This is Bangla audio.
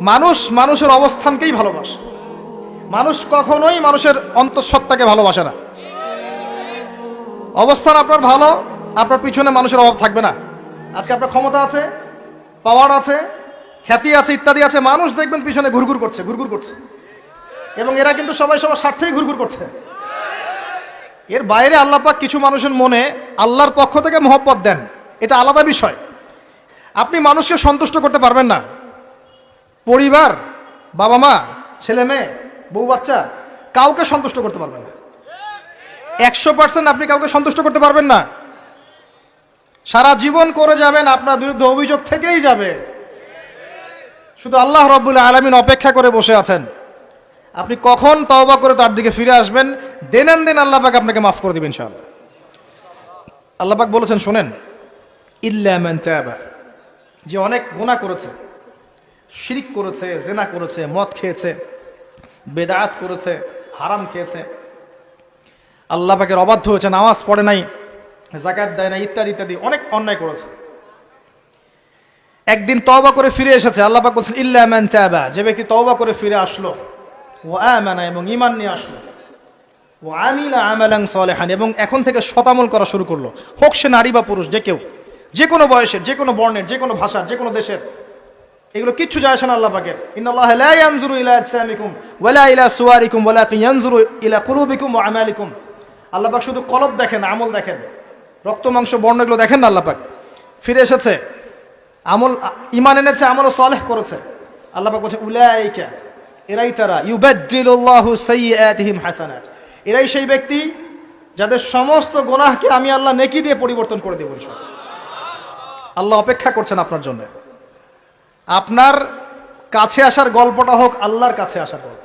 মানুষ মানুষের অবস্থানকেই ভালোবাসে। মানুষ কখনোই মানুষের অন্তঃসত্ত্বাকে ভালোবাসে না। অবস্থান আপনার ভালো, আপনার পিছনে মানুষের অভাব থাকবে না। আজকে আপনার ক্ষমতা আছে পাওয়ার আছে, খ্যাতি আছে, ইত্যাদি আছে, মানুষ দেখবেন পিছনে ঘুরঘুর করছে ঘুরঘুর করছে। এবং এরা কিন্তু সবাই সবার স্বার্থেই ঘুরঘুর করছে। এর বাইরে আল্লাহ পাক কিছু মানুষের মনে আল্লাহর পক্ষ থেকে মহব্বত দেন। এটা আলাদা বিষয়। আপনি মানুষকে সন্তুষ্ট করতে পারবেন না। পরিবার, বাবা মা, ছেলে মেয়ে, বউ বাচ্চা, কাউকে সন্তুষ্ট করতে পারবেন না। একশো পার্সেন্ট আপনি কাউকে সন্তুষ্ট করতে পারবেন না। সারা জীবন করে যাবেন, আপনার বিরুদ্ধে অভিযোগ থেকেই যাবে। শুধু আল্লাহ রব্বুল আলমিন অপেক্ষা করে বসে আছেন। আপনি কখন তওবা করে তার দিকে ফিরে আসবেন দেনেন দেন আল্লাহ পাক আপনাকে মাফ করে দিবেন ইনশাআল্লাহ। আল্লাহ পাক বলেছেন, শোনেন, ইল্লা যে অনেক গুনাহ করেছে শিরিক করেছে, জেনা করেছে, মদ খেয়েছে বেদাত করেছে, হারাম খেয়েছে। আল্লাহ পাকের অবাধ্য হয়েছে, নামাজ পড়ে নাই জাকাত দেয় না ইত্যাদি ইত্যাদি, অনেক অন্যায় করেছে। একদিন তওবা করে ফিরে এসেছে, আল্লাহ পাক বলছেন, ইল্লা মান তাবা যে ব্যক্তি তওবা করে ফিরে আসলো ও আমানা, এবং ঈমান নিয়ে আসলো ও আমিলা আমালান সালেহান, এবং এখন থেকে শতামল করা শুরু করল। হোক সে নারী বা পুরুষ, যে কেউ, যে কোনো বয়সের, যে কোনো বর্ণের, যে কোনো ভাষার, যে কোনো দেশের এগুলো কিচ্ছু যায় আসে না আল্লাহ পাকের। ইন্নাল্লাহ লা ইয়ানজুরু ইলা আজসামিকুম ওয়ালা ইলা সুওয়ারিকুম ওয়ালাকিন ইয়ানজুরু ইলা কুলুবিকুম ওয়া আমালিকুম। আল্লাহ পাক শুধু কলব দেখেন, আমল দেখেন। রক্ত, মাংস, বর্ণ এগুলো দেখেন না আল্লাহ পাক। ফিরে এসেছে, আমল ইমান এনেছে, আমল সালেহ করেছে। আল্লাহ পাক বলছে, উলাইকা, এরাই তারা, ইউবাদ্দিলুল্লাহু সাইয়্যাতিহিম হাসানাত। এরাই সেই ব্যক্তি যাদের সমস্ত গুনাহকে আমি আল্লাহ নেকি দিয়ে পরিবর্তন করে দেব আল্লাহ অপেক্ষা করছেন আপনার জন্য। আপনার কাছে আসার গল্পটা হোক আল্লাহর কাছে আসার গল্প।